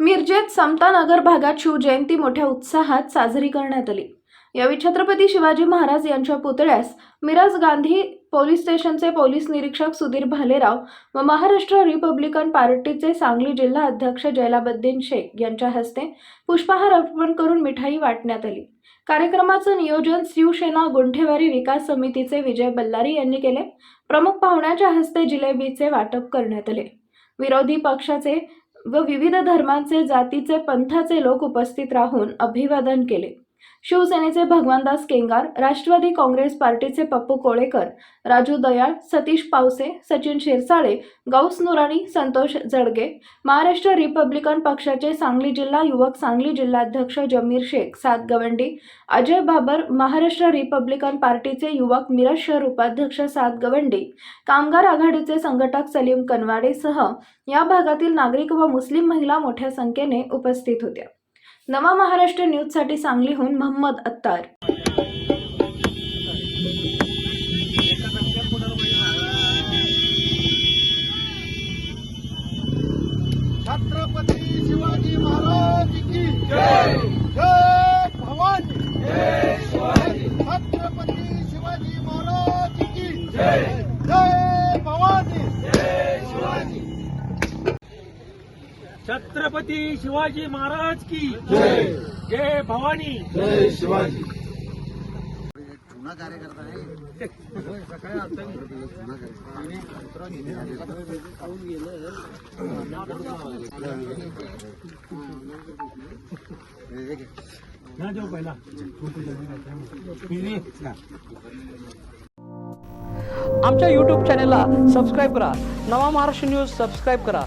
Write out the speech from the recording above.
मिरजेत समतानगर भागात शिवजयंती मोठ्या उत्साहात साजरी करण्यात आली. यावेळी छत्रपती शिवाजी महाराज यांच्या पुतळ्यास मिराज गांधी पोलीस स्टेशनचे पोलीस निरीक्षक सुधीर भालेराव व महाराष्ट्र रिपब्लिकन पार्टीचे सांगली जिल्हा अध्यक्ष जैलाबद्दीन शेख यांच्या हस्ते पुष्पहार अर्पण करून मिठाई वाटण्यात आली. कार्यक्रमाचं नियोजन शिवसेना गुंठेवारी विकास समितीचे विजय बल्लारी यांनी केले. प्रमुख पाहुण्याच्या हस्ते जिलेबीचे वाटप करण्यात आले. विरोधी पक्षाचे व विविध धर्मांचे जातीचे पंथाचे लोक उपस्थित राहून अभिवादन केले. शिवसेनेचे भगवानदास केंगार राष्ट्रवादी काँग्रेस पार्टीचे पप्पू कोळेकर राजू दयाळ सतीश पावसे सचिन शिरसाळे गौस नुराणी संतोष जडगे महाराष्ट्र रिपब्लिकन पक्षाचे सांगली जिल्हा युवक सांगली जिल्हाध्यक्ष जमीर शेख सात गवंडी अजय बाबर महाराष्ट्र रिपब्लिकन पार्टीचे युवक मिरज शहर उपाध्यक्ष सात गवंडी कामगार आघाडीचे संघटक सलीम कनवाडेसह या भागातील नागरिक व मुस्लिम महिला मोठ्या संख्येने उपस्थित होत्या. नवा महाराष्ट्र न्यूजसाठी सांगलीहून मोहम्मद अत्तार. छत्रपती शिवाजी महाराज की जय. जय भवानी. जय शिवाजी. छत्रपती शिवाजी महाराज की जय. जय. छत्रपती शिवाजी महाराज की जय। जय भवानी। जय शिवाजी। ना देऊ पहिला. आमच्या यूट्यूब चॅनेलला सबस्क्राईब करा. नवा महाराष्ट्र न्यूज सबस्क्राईब करा.